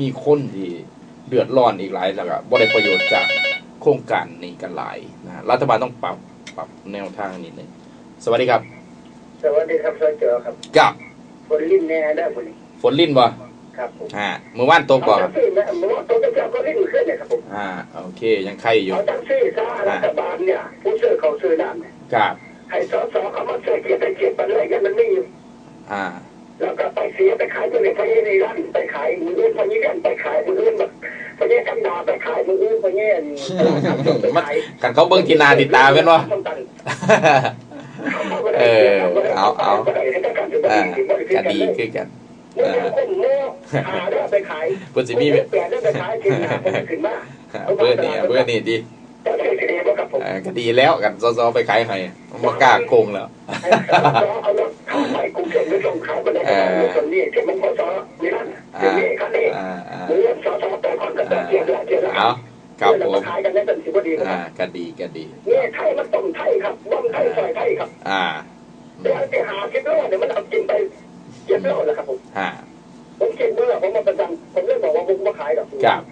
มีคนที่เดือดร้อนอีกหลายแล้วก็บ่ได้ประโยชน์จากโครงการนี้กันหลายนะรัฐบาลต้องปรับปรับแนวทางนิดนึงสวัสดีครับ สวัสดีครับซอยเจอครับกับฝนลิ้นแน่ได้ฝนฝนลิ้นบ่ครับผมอ่าเมื่อวานตกบ่เอาจังซี่นะผมว่าตัวเจ้าก็ลิ้นขึ้นเนี่ยครับผมอ่าโอเค ยังไข่อยู่เอาจังซี่ซะรัฐบาลเนี่ยผู้ซื้อเขาซื้อน้ำเนี่ยกับให้สอสอเขามาเสียเกียรติไปเกียรติไปเลยกันมันไม่อยู่อ่า แล้วก็ไปเสียไปขายตัวในพญาในร้านไปขายมืออื่นพญาเนไปขายมืออื่นแบบพญากันดาไปขายมืออื่นพญามันกันเขาเบิ่งที่หนาติดตาแม่นบ่เออเอาเอาอ่าก็ดีคือกันเมื่อนโม่หาด้ไปขายเพิ่นสิมีแปดได้ไปขายขึ้นมาขึ้นมาเพื่อนนี่เพื่อนนี่ดีดีบ่ครับผมเออก็ดีแล้วกันซอๆไปขายให้บ่กล้าโกงแล้ว กรุงเทพไม่ส่งเขายไปได้ส่วนนี้ที่มันพอสอนี่นั่นอ่าที่นี่คันนี้อ่าอ่าหรือสอสอแต่คนก็ต้องเจียดละเจียดละเอาครับผมขายกันได้เป็นสิบดีคอ่ารับก็ดีก็ดีเนี่ยไทยมันต้มไทยครับบ้องไทยซอยไทยครับ อ่าเดี๋ยวไปหาคิดโลเนี่ยมันเอากินไปเจ็ดโลแล้วครับผมอ่าผมคิดเมื่อผมมาประจำผมเลยบอกว่าผมมาขายกับครับ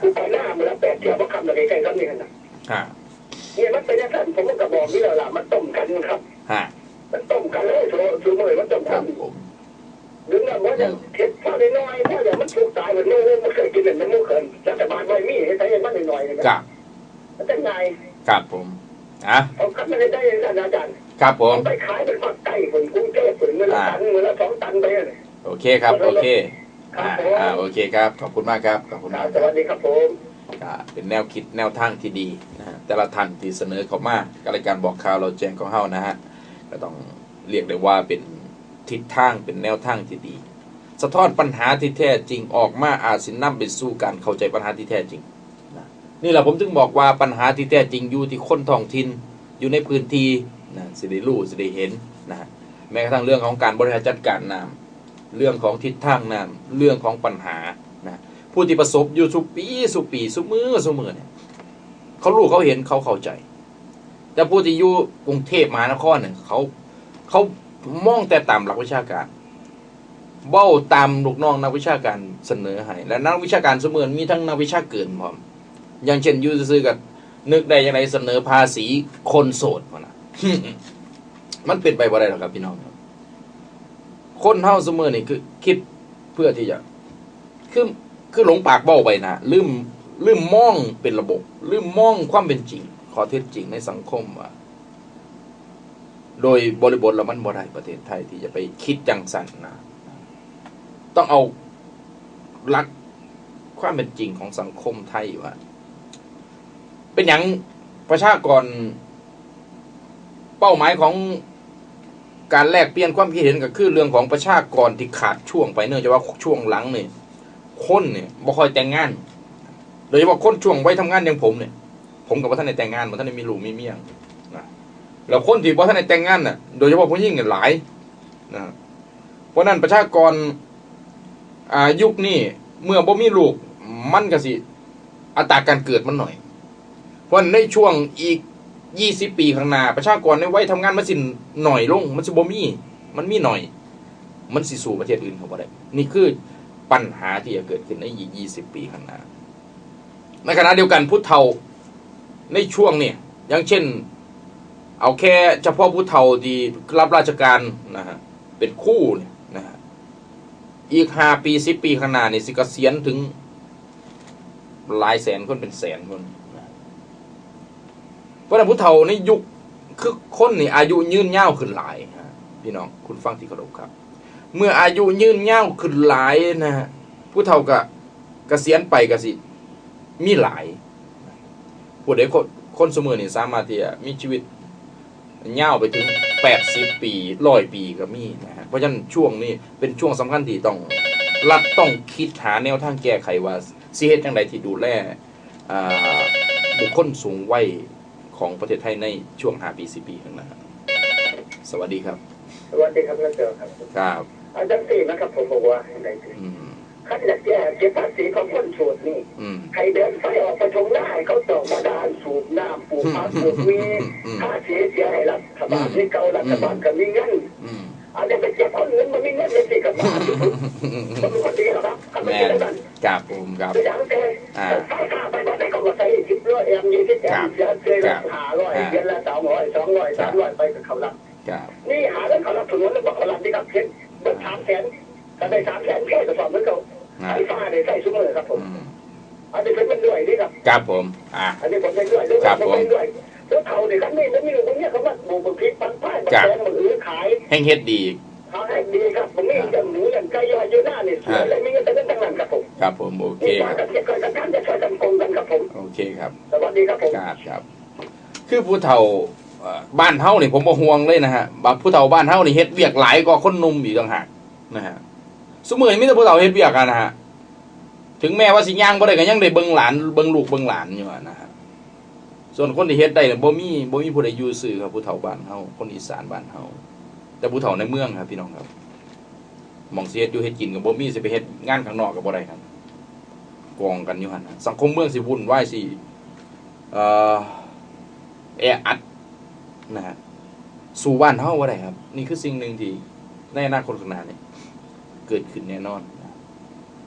คือไปหน้ามันแล้วแปดเที่ยวมาคำละใกล้ๆกันนี่นะอ่าเนี่ยมันเป็นอย่างนั้นผมก็บอกนี่แหละมันต้มกันครับอ่า มันต้มกันเลยโซ่ซูมือมันต้มคกัรันบผมดึงแล้วมันจะเท็ดพอได้น้อยเพราะเดี๋ยวมันถูกตายเหมือนโน่มันเคยกินเหมือนมันมู่เขินรัฐบาลไม่มีให้ใช้มันหน่อยๆนะครับ มันจะไงครับผมอะเอาคัดมาได้ได้อาจารย์ครับผม ไปขายเป็นฝักไก่ผลกุ้งเทพผลเงินละตันเงินละสองตันไปเลย โอเคครับ โอเค อ่าอ่าโอเคครับ ขอบคุณมากครับ ขอบคุณมากสครัวับ สดีครับผม ก็เป็นแนวคิดแนวทางที่ดีนะฮะแต่ละท่านที่เสนอเข้ามากรายการบอกข่าวเราแจ้งของเฮานะฮะ ก็ต้องเรียกได้ว่าเป็นทิศทางเป็นแนวทางที่ดี สะท้อนปัญหาที่แท้จริงออกมาอาจสินำไปสู่การเข้าใจปัญหาที่แท้จริงนะนี่แหละผมถึงบอกว่าปัญหาที่แท้จริงอยู่ที่คนท้องถิ่นอยู่ในพื้นที่นะสิได้รู้สิได้เห็นนะฮะแม้กระทั่งเรื่องของการบริหารจัดการน้ำเรื่องของทิศทางน้ำเรื่องของปัญหานะผู้ที่ประสบอยู่สุปีสุปีสุมือสุมือเนี่ยเขารู้เขาเห็นเขาเข้าใจ แต่ผู้ที่อยู่กรุงเทพมหานครเนี่ยเขา เขามองแต่ตามหลักวิชาการ เบ้าตามลูกน้องนักวิชาการเสนอให้และนักวิชาการเสมือนมีทั้งนักวิชาเกินพร้อม อย่างเช่นยูซื้อกับนึกได้ยังไงเสนอภาษีคนโสดมานะมันเป็นไปบ่ได้หรอกครับพี่น้องครับ คนเฮาเสมอนี่คือคิดเพื่อที่จะ คือคือหลงปากเบ้าไปนะลืมลืมมองเป็นระบบ ลืมมองความเป็นจริง ข้อเท็จจริงในสังคมว่าโดยบริบทแล้วมันบ่ได้ประเทศไทยที่จะไปคิดจังสันนะ ต้องเอาหลักความเป็นจริงของสังคมไทยว่า เป็นอย่างประชากร เป้าหมายของการแลกเปลี่ยนความคิดเห็นก็คือเรื่องของประชากรที่ขาดช่วงไปเนื่องจากว่าช่วงหลังเนี่ยคนเนี่ยบ่ค่อยแต่งงาน โดยเฉพาะคนช่วงไว้ทำงานอย่างผมเนี่ย ผมกับว่าท่านในแต่งงานมาท่านในมีลูกมีเมียนะแล้วคนที่ว่าท่านในแต่งงานน่ะโดยเฉพาะผู้หญิงเนี่ยหลายนะเพราะนั้นประชากรอายุคนี้เมื่อบ่มีลูกมันก็สิอัตราการเกิดมันหน่อย เพราะในช่วงอีกยี่สิบปีข้างหน้าประชากรในวัยทำงานมันสิหน่อยลง มันสิบ่มี มันมีหน่อย มันสิสู่ประเทศอื่นเขาบ่ได้นี่คือปัญหาที่จะเกิดขึ้นในอีกยี่สิบปีข้างหน้าในขณะเดียวกันผู้เฒ่า ในช่วงเนี่ยอย่างเช่น เอาแค่เฉพาะผู้เฒ่าที่รับราชการนะฮะเป็นคู่เนี่ยนะฮะอีกห้าปีสิบปีข้างหน้านี่สิเกษียณถึงหลายแสนคนเป็นแสนคนเพราะนั้นผู้เฒ่าในยุคคือคนนี่อายุยืนยาวขึ้นหลายฮะพี่น้องคุณฟังที่เคารพครับ เมื่ออายุยืนยาวขึ้นหลายนะฮะผู้เฒ่าก็เกษียณไปก็สิ มีหลาย ผู้ใดคนคนเสมอนี่สามารถที่จะมีชีวิตยาวไปถึง 80 ปีร้อยปีก็มีนะฮะเพราะฉะนั้นช่วงนี้เป็นช่วงสำคัญที่ต้องรัฐต้องคิดหาแนวทางแก้ไขว่าสิเหตุจังใดที่ดูแลอ่าบุคคลสูงวัยของประเทศไทยในช่วง5ปี10ปีข้างหน้าสวัสดีครับ สวัสดีครับท่านเจ้าครับ ครับอาจารย์ตีนะครับผมบอกว่าอะไรคืออืม ขั้นอยากแก้เก็บภาษีของคนโสดนี่อืมใครเดินไฟออกไปชงหน้าให้เขาตอกมาดานสูบน้ำปลูกผักปลูกมีอืมค่าเสียเสียให้รัฐบาลที่เก่ารัฐบาลก็มีเงินอืมอาจจะไปเก็บคนอื่นมันไม่เงินเลยสิครับมันเป็นคนดีหรอครับแม่นกับผมครับอย่างเช่นถ้าข้าไปตอนไหนเขาก็ใส่สิบร้อยเอ็มยี่สิบแอมเสียเสียหาร้อยเดือนละสามร้อยสองร้อยสามร้อยไปกับเขาละครับนี่หาเรื่องเขารับถึงวันแล้วบอกเขารับนี่ครับเช่นเบิกสามแสนถ้าได้สามแสนแค่จะสอบเหมือนเขาไอ้ฟ้าได้ใส่ซุ้ มเลยครับผมอืมอันนี้เป็นมันด้วยนี่ครับครับผม อ่า อันนี้ผมเป็นด้วยด้วยผมเป็นด้วยแล้วเขาเนี่ยครับนี่มันมีอยู่ตรงนี้เขาว่าบูบุพริกปันป้ายบัตรแดงมือขายแห้งเฮ็ดดีเขาให้ดีครับผมมีอย่างหนูอย่างไก่ย่อยอยู่หน้านี่สวยเลยมีเงินแต่เงินทั้งนั้นครับผมครับผมโอเคนี่คมารับกับเก็บก่อนกับท่านจะช่วยกันโกงกันครับผมโอเคครับสวัสดีครับผมครับครับ คือผู้เฒ่าเอ่อบ้านเฮานี่ผมบ่ห่วงเลยนะฮะบางผู้เฒ่าบ้านเฮานี่เฮ็ดเวียกหลายกว่าคนหนุ่มอีกต่างหากนะฮะสมัยนี้มีแต่ผู้เฒ่าเฮ็ดเวียกกันนะฮะ ถึงแม้ว่าสิย่างบ่ได้ก็ยังได้เบิ่งหลานเบิ่งลูกเบิ่งหลานอยู่อะนะฮะส่วนคนที่เฮ็ดได้เนี่ยบ่มีบ่มีผู้ใดอยู่ซื่อครับผู้เฒ่าบ้านเฮาคนอีสานบ้านเฮาแต่ผู้เฒ่าในเมืองครับพี่น้องครับมองเสิเฮ็ดอยู่เฮ็ดกินก็บ่มีสิไปเฮ็ดงานข้างนอกก็บ่ได้ครับกองกันอยู่หั่นะสังคมเมืองสิวุ่นวายสิเอ่อแออัดนะฮะสู่บ้านเฮาบ่ได้ครับ นี่คือสิ่งหนึ่งที่ในอนาคตข้างหน้าเนี่ยเกิดขึ้นแน่นอน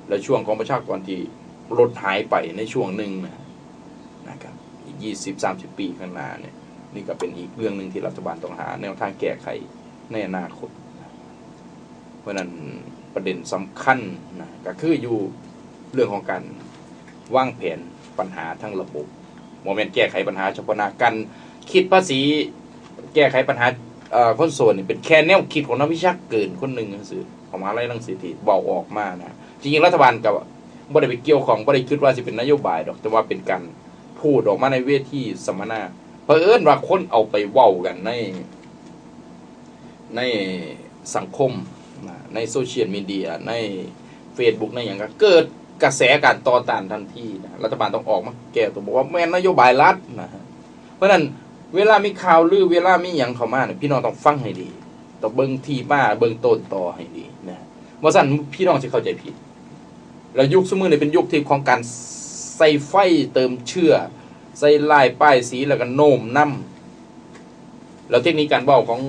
แล้วช่วงของประชากรที่ลดหายไปในช่วงหนึ่งนะนะครับอีกยี่สิบสามสิบปีข้างหน้าเนี่ยนี่ก็เป็นอีกเรื่องหนึ่งที่รัฐบาลต้องหา แนวทางแก้ไขในอนาคต เพราะนั้นประเด็นสำคัญนะก็คืออยู่เรื่องของการวางแผนปัญหาทั้งระบบโมเมนต์แก้ไขปัญหาเฉพาะหน้าการคิดภาษีแก้ไขปัญหา คนส่วนนี่เป็นแค่แนวคิดของนักวิชาเกินคนหนึ่งหนังสือของมหาลัยหนังสือที่เบาออกมานะจริงๆรัฐบาลกับบ่ได้ไปเกี่ยวของบ่ได้คิดว่าสิเป็นนโยบายดอกแต่ว่าเป็นการพูดออกมาในเวทีสัมมนาเผอิญว่าคนเอาไปเว้ากันใน ในสังคมในโซเชียลมีเดียใน Facebook ในอย่างก็เกิดกระแสการต่อต้านทันทีนะรัฐบาลต้องออกมาแก้ตัวบอกว่าแม่นนโยบายรัฐนะฮะเพราะฉะนั้น เวลามีข่าวลือเวลามีอย่างเข้ามาเนี่ยพี่น้องต้องฟังให้ดีต้องเบิ่งที่มาเบิ่งต้นต่อให้ดีนะว่าสั่นพี่น้องจะเข้าใจผิดแล้วยุคสมัยนี้เป็นยุคที่ของการใส่ไฟเติมเชื่อ ใส่ลายป้ายสีแล้วก็โน้มน้ำแล้วเทคนิคการเบ้าของ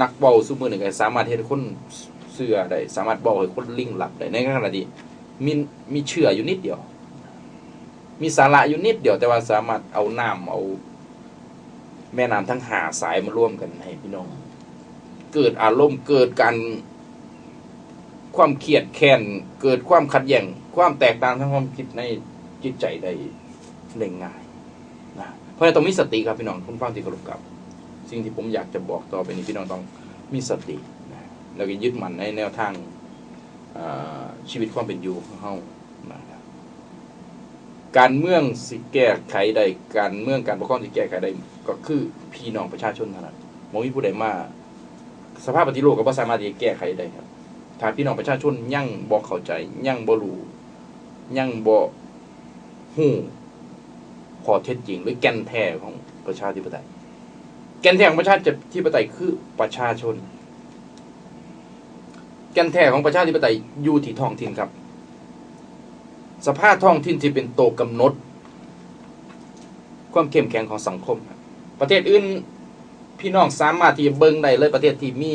นักเบ้าสมือหนึ่งก็สามารถเห็นคนเสื้อได้สามารถเบ้าให้คนลิงหลับได้ในขณะที่มีมีเชื่ออยู่นิดเดียว มีสาระอยู่นิดเดียวแต่ว่าสามารถเอาน้ำเอา แม่น้ำทั้งหาสายมาร่วมกันให้พี่น้อง เกิดอารมณ์เกิดการความเครียดแค้นเกิดความขัดแย้งความแตกต่างทางความคิดในจิตใจได้เล่งง่ายนะเพราะฉะนั้นต้องมีสติครับพี่น้องคุณฟังที่เคารพครับ สิ่งที่ผมอยากจะบอกต่อไปนี้พี่น้องต้องมีสตินะแล้วก็ยึดมั่นในแนวทางชีวิตความเป็นอยู่ของเฮานะครับ การเมืองสิแก้ไขได้การเมืองการปกครองสิแก้ไขได้ก็คือพี่น้องประชาชนเท่านั้นบ่มีผู้ใดมาสภาพปฏิรูปก็บ่สามารถที่จะแก้ไขได้ครับ ถ้าพี่น้องประชาชนยั่งบ่เข้าใจ ยั่งบ่รู้ยั่งบ่ฮู้ข้อเท็จจริง หรือแก่นแท้ของประชาธิปไตย แก่นแท้ของประชาธิปไตยคือประชาชน แก่นแท้ของประชาธิปไตยอยู่ที่ท้องถิ่นครับ สภาพท้องถิ่นที่เป็นโตวกำหนด ความเข้มแข็งของสังคม ประเทศอื่นพี่น้องสามารถที่จะเบิ่งได้เลยประเทศที่มี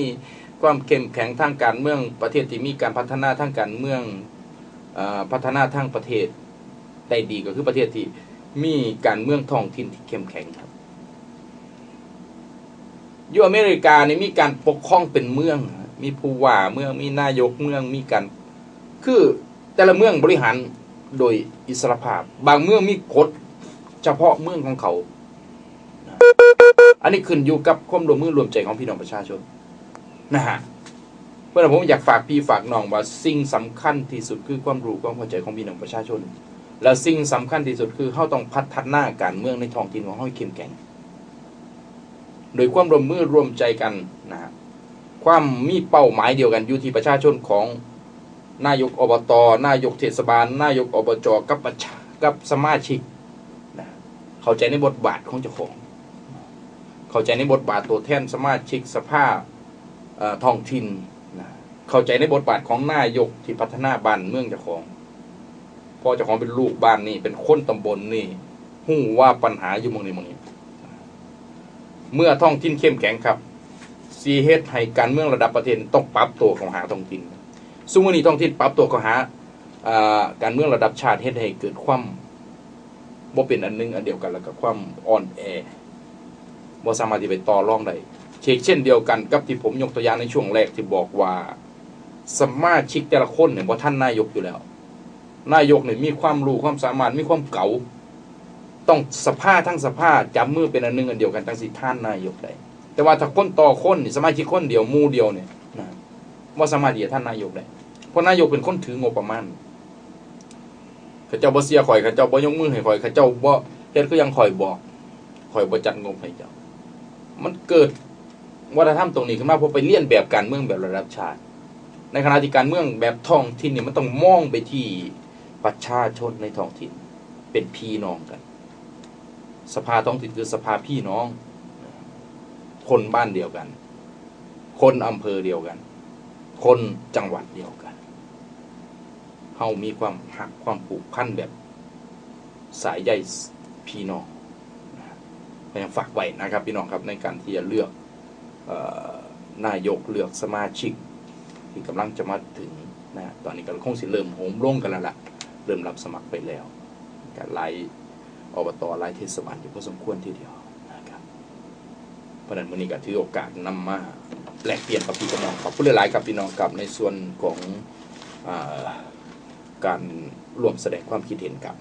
ความเข้มแข็งทางการเมือง ประเทศที่มีการพัฒนาทางการเมืองอพัฒนาทางประเทศได้ดีก็คือประเทศที่มีการเมืองท้องถิ่นที่เข้มแข็งครับยู่อเมริกานี่มีการปกครองเป็นเมือง มีผู้ว่าเมืองมีนายกเมืองมีการคือแต่ละเมืองบริหาร โดยอิสรภาพ บางเมืองมีกฎเฉพาะเมืองของเขา อันนี้ขึ้นอยู่กับความรวมมือรวมใจของพี่น้องประชาชนนะฮะเพื่อนผมอยากฝากพี่ฝากน้องว่าสิ่งสำคัญที่สุดคือความรู้ความเข้าใจของพี่น้องประชาชน แล้วสิ่งสำคัญที่สุดคือเขาต้องพัฒนาการเมืองในท้องถิ่นของเขาให้เข้มแข็ง โดยความรวมมือรวมใจกันนะฮะความมีเป้าหมายเดียวกันอยู่ที่ประชาชนของ นายกอบตนายกเทศบาล นายกอบจกับประชากับสมาชิกนะเข้าใจในบทบาทของเจ้าของ เข้าใจในบทบาทตัวแทนสมาชิกสภาเอ่อท้องถิ่นนะเข้าใจในบทบาทของนายกที่พัฒนาบ้านเมืองเจ้าของพ่อเจ้าของเป็นลูกบ้านนี่เป็นคนตำบลนี่หู้ว่าปัญหาอยู่มองนี้มองนี้ เมื่อท้องถิ่นเข้มแข็งครับสีเฮดให้การเมืองระดับประเทศต้องปรับตัวข้าหาท้องถิ่น ซึ่งวันนี้ท้องถิ่นปรับตัวเข้าหาการเมืองระดับชาติเฮ็ดให้เกิดความบ่เป็นอันหนึงอันเดียวกันแล้วก็ความอ่อนแอบ่สามารถที่ไปต่อรองได้เช่นเช่นเดียวกันกับที่ผมยกตัวอย่างในช่วงแรกที่บอกว่าสมาชิกแต่ละคนเนี่ยบ่ท่านนายกอยู่แล้ว นายกเนี่ยมีความรู้ความสามารถมีความเก๋าต้องสภาทั้งสภาจับมือเป็นอันหนึงอันเดียวกันทั้งสิท่านนายกได้แต่ว่าถ้าคนต่อคนสมาชิกคนเดียวมู่เดียวเนี่ย ว่าสามารถที่ท่านนายกได้เพราะนายกเป็นคนถืองบประมาณเขาเจ้าบ่เสียข่อยเขาเจ้าบ่ยกมือให้ข่อยเขาเจ้าบ่เฮ็ดก็ยังข่อยบอกข่อยบ่จัดงบให้เจ้า มันเกิดวัฒนธรรมตรงนี้ขึ้นมาเพราะไปเลียนแบบการเมืองแบบระดับชาติ ในขณะที่การเมืองแบบท้องถิ่นเนี่ยมันต้องมองไปที่ประชาชนในท้องถิ่น เป็นพี่น้องกัน สภาท้องถิ่นคือสภาพี่น้อง คนบ้านเดียวกัน คนอำเภอเดียวกัน คนจังหวัดเดียวกันเฮามีความหักความผูกพันแบบสายใยพี่น้องนะยังฝากไว้นะครับพี่น้องครับในการที่จะเลือกออนายกเลือกสมาชิก ที่กำลังจะมาถึงนะตอนนี้ก็คงสิเริ่มโหมลงกันแล้วล่ะเริ่มรับสมัครไปแล้วการไล่อบตไล่เทศบาลอยู่พอสมควรทีเดียวนะครับเพราะนั้นวันนี้ก็ถือโอกาสนำมา แลกเปลี่ยนกับพี่กับน้องขอบคุณหลายๆกับพี่น้องกับในส่วนของอการร่วมแสดงความคิดเห็นกับ